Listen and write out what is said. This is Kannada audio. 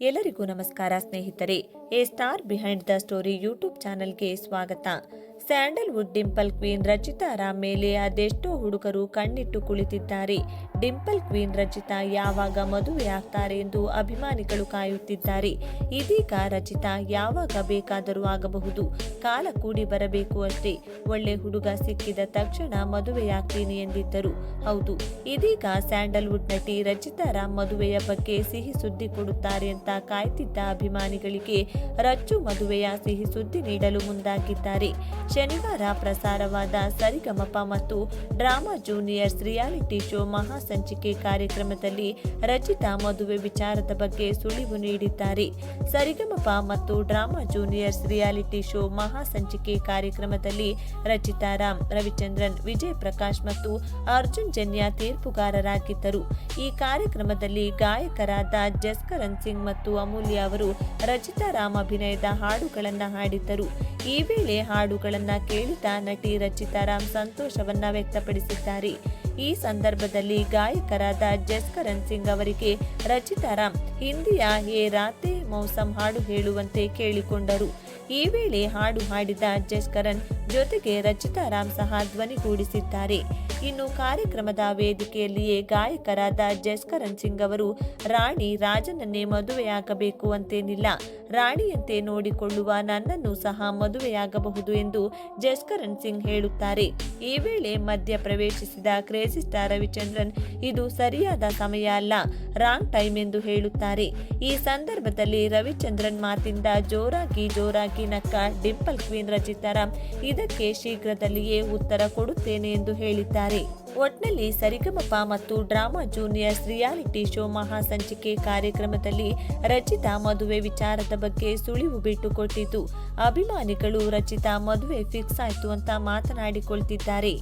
ಎಲ್ಲರಿಗೂ ನಮಸ್ಕಾರ ಸ್ನೇಹಿತರೆ A star behind the story YouTube ಚಾನೆಲ್ಗೆ ಸ್ವಾಗತ. Sandalwood dimple queen Rachita Ram ಮೇಲೆ ಅದೆಷ್ಟೋ ಹುಡುಗರು ಕಣ್ಣಿಟ್ಟು ಕುಳಿತಿದ್ದಾರೆ. ಡಿಂಪಲ್ ಕ್ವೀನ್ ರಚಿತಾ ಯಾವಾಗ ಮದುವೆ ಆಗ್ತಾರೆ ಎಂದು ಅಭಿಮಾನಿಗಳು ಕಾಯುತ್ತಿದ್ದಾರೆ. ಇದೀಗ ರಚಿತಾ ಯಾವಾಗ ಬೇಕಾದರೂ ಆಗಬಹುದು. ಕಾಲ ಕೂಡಿ ಬರಬೇಕು ಅಷ್ಟೇ. ಒಳ್ಳೆ ಹುಡುಗ ಸಿಕ್ಕಿದ ತಕ್ಷಣ ಮದುವೆಯಾಗ್ತೀನಿ ಎಂದಿದ್ದರು. ಹೌದು, ಇದೀಗ ಸ್ಯಾಂಡಲ್ವುಡ್ ನಟಿ ರಚಿತಾ ರಾಮ್ ಮದುವೆಯ ಬಗ್ಗೆ ಸಿಹಿ ಸುದ್ದಿ ಕೊಡುತ್ತಾರೆ ಅಂತ ಕಾಯ್ತಿದ್ದ ಅಭಿಮಾನಿಗಳಿಗೆ ರಚ್ಚು ಮದುವೆಯ ಸಿಹಿ ಸುದ್ದಿ ನೀಡಲು ಮುಂದಾಗಿದ್ದಾರೆ. ಶನಿವಾರ ಪ್ರಸಾರವಾದ ಸರಿಗಮಪ ಮತ್ತು ಡ್ರಾಮಾ ಜೂನಿಯರ್ಸ್ ರಿಯಾಲಿಟಿ ಶೋ ಮಹಾಸಂಚಿಕೆ ಕಾರ್ಯಕ್ರಮದಲ್ಲಿ ರಚಿತಾ ಮದುವೆ ವಿಚಾರದ ಬಗ್ಗೆ ಸುಳಿವು ನೀಡಿದ್ದಾರೆ. ಸರಿಗಮಪ ಮತ್ತು ಡ್ರಾಮಾ ಜೂನಿಯರ್ಸ್ ರಿಯಾಲಿಟಿ ಶೋ ಮಹಾಸಂಚಿಕೆ ಕಾರ್ಯಕ್ರಮದಲ್ಲಿ ರಚಿತಾ ರಾಮ್, ರವಿಚಂದ್ರನ್ ವಿಜಯ್ ಪ್ರಕಾಶ್ ಮತ್ತು ಅರ್ಜುನ್ ಜನ್ಯ ತೀರ್ಪುಗಾರರಾಗಿದ್ದರು. ಈ ಕಾರ್ಯಕ್ರಮದಲ್ಲಿ ಗಾಯಕರಾದ ಜಸ್ಕರನ್ ಸಿಂಗ್ ಮತ್ತು ಅಮೂಲ್ಯ ಅವರು ರಚಿತಾ ರಾಮ್ ಅಭಿನಯದ ಹಾಡುಗಳನ್ನು ಹಾಡಿದ್ದರು. ಈ ವೇಳೆ ಹಾಡುಗಳನ್ನು ಕೇಳಿದ ನಟಿ ರಚಿತಾ ರಾಮ್ ಸಂತೋಷವನ್ನ ವ್ಯಕ್ತಪಡಿಸಿದ್ದಾರೆ. ಈ ಸಂದರ್ಭದಲ್ಲಿ ಗಾಯಕರಾದ ಜಸ್ಕರನ್ ಸಿಂಗ್ ಅವರಿಗೆ ರಚಿತಾ ರಾಮ್, ಹಿಂದಿಯ ಹೇ ರಾತೆ ಮೌಸಮ್ ಹಾಡು ಹೇಳುವಂತೆ ಕೇಳಿಕೊಂಡರು. ಈ ವೇಳೆ ಹಾಡು ಹಾಡಿದ ಜಸ್ಕರನ್ ಜೊತೆಗೆ ರಚಿತಾ ರಾಮ್ ಸಹ ಧ್ವನಿಗೂಡಿಸಿದ್ದಾರೆ ಇನ್ನು ಕಾರ್ಯಕ್ರಮದ ವೇದಿಕೆಯಲ್ಲಿಯೇ ಗಾಯಕರಾದ ಜಸ್ಕರನ್ ಸಿಂಗ್ ಅವರು, ರಾಣಿ ರಾಜನನ್ನೇ ಮದುವೆಯಾಗಬೇಕು ಅಂತೇನಿಲ್ಲ, ರಾಣಿಯಂತೆ ನೋಡಿಕೊಳ್ಳುವ ನನ್ನನ್ನು ಸಹ ಮದುವೆಯಾಗಬಹುದು ಎಂದು ಜಸ್ಕರನ್ ಸಿಂಗ್ ಹೇಳುತ್ತಾರೆ. ಈ ವೇಳೆ ಮಧ್ಯ ಪ್ರವೇಶಿಸಿದ ಕ್ರೇಜಿ ಸ್ಟಾರ್ ರವಿಚಂದ್ರನ್, ಇದು ಸರಿಯಾದ ಸಮಯ ಅಲ್ಲ, ರಾಂಗ್ ಟೈಮ್ ಎಂದು ಹೇಳುತ್ತಾರೆ. ಈ ಸಂದರ್ಭದಲ್ಲಿ ರವಿಚಂದ್ರನ್ ಮಾತಿಂದ ಜೋರಾಗಿ ಜೋರಾಗಿ ನಕ್ಕ ಡಿಂಪಲ್ ಕ್ವೀನ್ ರಚಿತಾರಾಮ್ ಇದಕ್ಕೆ ಶೀಘ್ರದಲ್ಲಿಯೇ ಉತ್ತರ ಕೊಡುತ್ತೇನೆ ಎಂದು ಹೇಳಿದ್ದಾರೆ. ಒಟ್ನಲ್ಲಿ ಸರಿಗಮಪ ಮತ್ತು ಡ್ರಾಮಾ ಜೂನಿಯರ್ಸ್ ರಿಯಾಲಿಟಿ ಶೋ ಮಹಾಸಂಚಿಕೆ ಕಾರ್ಯಕ್ರಮದಲ್ಲಿ ರಚಿತಾ ಮದುವೆ ವಿಚಾರದ ಬಗ್ಗೆ ಸುಳಿವು ಬಿಟ್ಟುಕೊಟ್ಟಿದ್ದು ಅಭಿಮಾನಿಗಳು ರಚಿತಾ ಮದುವೆ ಫಿಕ್ಸ್ ಆಯ್ತು ಅಂತ ಮಾತನಾಡಿಕೊಳ್ತಿದ್ದಾರೆ.